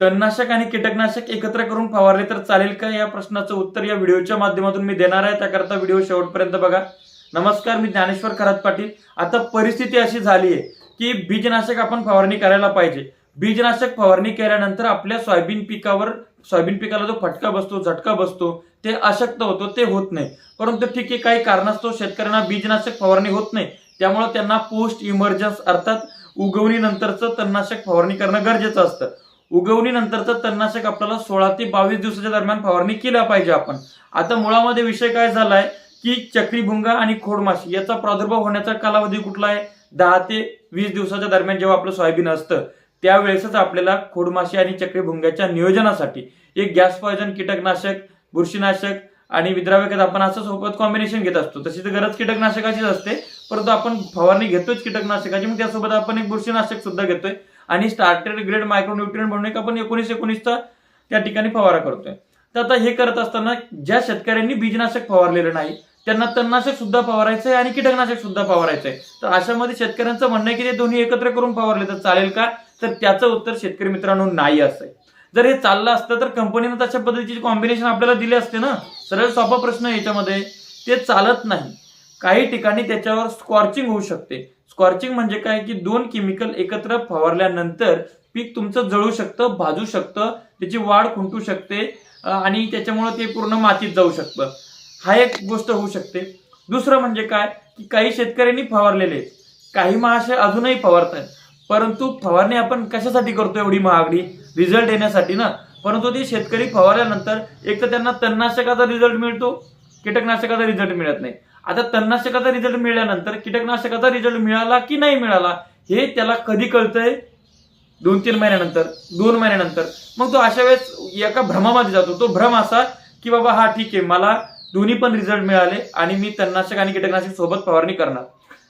तणनाशक आणि कीटकनाशक एकत्र करून फवारले तर चालेल का? या प्रश्नाचं उत्तर या व्हिडिओच्या माध्यमातून मी देणार आहे. त्याकरता व्हिडिओ शेवटपर्यंत बघा. नमस्कार मी ज्ञानेश्वर खरात पाटील. आता परिस्थिती अशी झाली आहे की बीजनाशक आपण फवारणी करायला पाहिजे. बीजनाशक फवारणी केल्यानंतर आपल्या सोयाबीन पिकावर सोयाबीन पिकाला जो फटका बसतो झटका बसतो ते अशक्त होतो ते होत नाही. परंतु ठीक आहे काही कारणास्तव शेतकऱ्यांना बीजनाशक फवारणी होत नाही. त्यामुळे त्यांना पोस्ट इमर्जन्स अर्थात उगवणीनंतरचं तणनाशक फवारणी करणं गरजेचं असतं. उगवणीनंतरचं तणनाशक आपल्याला सोळा ते बावीस दिवसाच्या दरम्यान फवारणी केल्या पाहिजे आपण. आता मुळामध्ये विषय काय झालाय की चक्रीभुंगा आणि खोडमाशी याचा प्रादुर्भाव होण्याचा कालावधी कुठला आहे? दहा ते वीस दिवसाच्या दरम्यान जेव्हा आपलं सोयाबीन असतं त्यावेळेसच आपल्याला खोडमाशी आणि चक्रीभुंग्याच्या नियोजनासाठी एक गॅस पॉयझन कीटकनाशक बुरशीनाशक आणि विद्राव्यकत आपण असं सोबत कॉम्बिनेशन घेत असतो. तशी तर गरज कीटकनाशकाचीच असते परंतु आपण फवारणी घेतोच कीटकनाशकाची मग त्यासोबत आपण एक बुरशीनाशक सुद्धा घेतोय. आणि स्टार्टेड ग्रेड मायक्रोन्युट्रियन म्हणून एक आपण एकोणीस एकोणीसचा त्या ठिकाणी फवारा करतोय. तर आता हे करत असताना ज्या शेतकऱ्यांनी बीजनाशक फवारलेलं नाही त्यांना तणनाशक सुद्धा फवारायचं आहे आणि कीटकनाशक सुद्धा फवारायचं आहे तर अशामध्ये शेतकऱ्यांचं म्हणणं आहे की ते दोन्ही एकत्र करून फवारले तर चालेल का? तर त्याचं उत्तर शेतकरी मित्रांनो नाही असं जर हे चाललं असतं तर कंपनीनं तशा पद्धतीची कॉम्बिनेशन आपल्याला दिले असते ना? सरळ सोपा प्रश्न याच्यामध्ये. ते चालत नाही. काही ठिकाणी त्याच्यावर स्कॉर्चिंग होऊ शकते. स्कॉर्चिंग म्हणजे काय? की दोन केमिकल एकत्र फवारल्यानंतर पीक तुमचं जळू शकतं भाजू शकतं त्याची वाढ खुंटू शकते आणि त्याच्यामुळे ते पूर्ण मातीत जाऊ शकतं. हा एक गोष्ट होऊ शकते. दुसरं म्हणजे काय? की काही शेतकऱ्यांनी फवारलेले आहेत. काही महाशय अजूनही फवारतात परंतु फवारणी आपण कशासाठी करतो एवढी महागडी? रिझल्ट येण्यासाठी ना. परंतु ते शेतकरी फवारल्यानंतर एक तर त्यांना तणनाशकाचा रिझल्ट मिळतो कीटकनाशकाचा रिझल्ट मिळत नाही. आता तणनाशकाचा रिझल्ट मिळाल्यानंतर कीटकनाशकाचा रिझल्ट मिळाला की नाही मिळाला हे त्याला कधी कळतंय? दोन तीन महिन्यानंतर दोन महिन्यानंतर. मग तो अशा वेळेस एका भ्रमामध्ये जातो. तो भ्रम असा की बाबा हा ठीक आहे मला दोन्ही पण रिझल्ट मिळाले आणि मी तणनाशक आणि कीटकनाशक सोबत फवारणी करणार.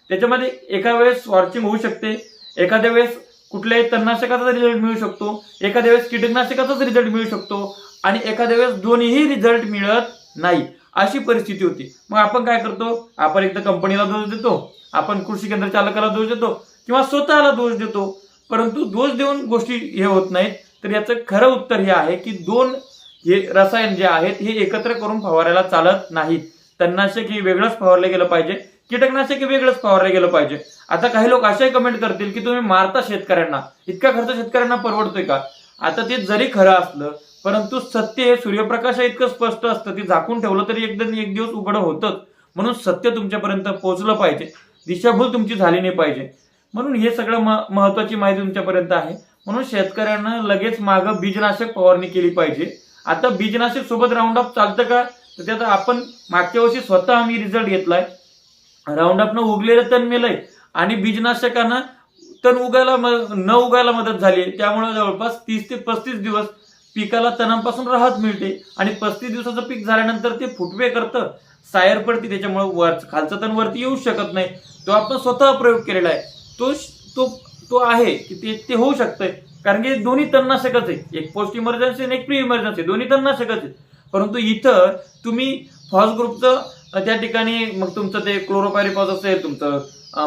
त्याच्यामध्ये एका वेळेस वॉर्चिंग होऊ शकते एखाद्या वेळेस कुठल्याही तणनाशकाचा रिझल्ट मिळू शकतो एखाद्या वेळेस कीटकनाशकाचाच रिझल्ट मिळू शकतो आणि एखाद्या वेळेस दोन्हीही रिझल्ट मिळत नाही. अशी परिस्थिती होती. मग आपण काय करतो? आपण एकदा कंपनीला दोष देतो. आपण कृषी केंद्र चालकाला दोष देतो. किंवा स्वतःला दोष देतो. परंतु दोष देऊन गोष्टी हे होत नाहीत. तर याचं खरं उत्तर हे आहे की दोन हे रसायन जे आहेत हे एकत्र करून फवारायला चालत नाहीत. तणनाशक हे वेगळंच फवारलं गेलं पाहिजे. कीटकनाशक हे वेगळंच फवारलं गेलं पाहिजे. आता काही लोक असे कमेंट करतील की तुम्ही मारता शेतकऱ्यांना. इतका खर्च शेतकऱ्यांना परवडतोय का? आता ते जरी खरं असलं परंतु सत्य हे सूर्यप्रकाशा इतकं स्पष्ट असतं ते झाकून ठेवलं तरी एकदा एक दिवस उघड होतं. म्हणून सत्य तुमच्यापर्यंत पोहोचलं पाहिजे. दिशाभूल तुमची झाली नाही पाहिजे. म्हणून हे सगळं महत्वाची माहिती तुमच्यापर्यंत आहे. म्हणून शेतकऱ्यांना लगेच मागं बीजनाशक फवारणी केली पाहिजे. आता बीजनाशक सोबत राऊंड अप चालतं का? तर त्यात आपण मागच्या वर्षी स्वतः आम्ही रिझल्ट घेतलाय. राऊंड अपनं उगलेलं तण मेलंय आणि बीजनाशकानं तण उगायला न उगायला मदत झाली त्यामुळे जवळपास तीस ते पस्तीस दिवस पिकाला तणांपासून राहत मिळते आणि पस्तीस दिवसाचं पीक झाल्यानंतर ते फुटवे करतं. सायर पडते त्याच्यामुळे वर खालचं तण वरती येऊ शकत नाही. तो आपण स्वतः प्रयोग केलेला आहे. तो तो तो आहे की ते ते होऊ शकतंय. कारण की दोन्ही तणनाशकच आहे. एक पोस्ट इमर्जन्सी आणि एक प्री इमर्जन्सी दोन्ही तणनाशकच आहे. परंतु इथं तुम्ही फॉस ग्रुपचं त्या ठिकाणी मग तुमचं ते क्लोरोपायरिपॉज असेल तुमचं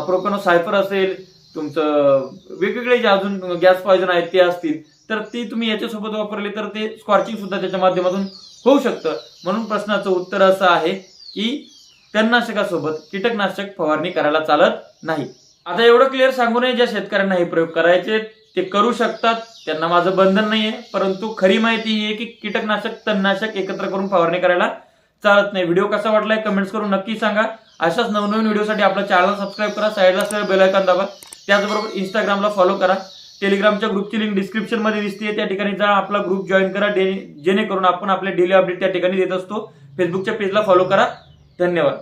प्रोकनो सायफर असेल तुमचं वेगवेगळे जे अजून गॅस पॉयझन आहेत ते असतील. तर ते तुम्ही याच्यासोबत वापरले तर ते स्कॉर्चिंग सुद्धा त्याच्या माध्यमातून होऊ शकतं. म्हणून प्रश्नाचं उत्तर असं आहे की तणनाशकासोबत कीटकनाशक फवारणी करायला चालत नाही. आता एवढं क्लिअर सांगू नये ज्या शेतकऱ्यांना हे प्रयोग करायचे ते करू शकतात. त्यांना माझं बंधन नाहीये परंतु खरी माहिती ही आहे की कीटकनाशक तणनाशक एकत्र करून फवारणी करायला चालत नाही. व्हिडिओ कसा वाटलाय कमेंट्स करून नक्की सांगा. अशाच नवनवीन व्हिडिओसाठी आपल्या चॅनल सबस्क्राईब करा साईडला बेल आयकॉन दाबा. त्याचबरोबर इंस्टाग्रामला फॉलो करा. टेलिग्रामच्या ग्रुपची लिंक डिस्क्रिप्शनमध्ये दिसते. त्या ठिकाणी जा आपला ग्रुप जॉईन करा जेणेकरून आपण आपले डेली अपडेट त्या ठिकाणी देत असतो. फेसबुकच्या पेजला फॉलो करा. धन्यवाद.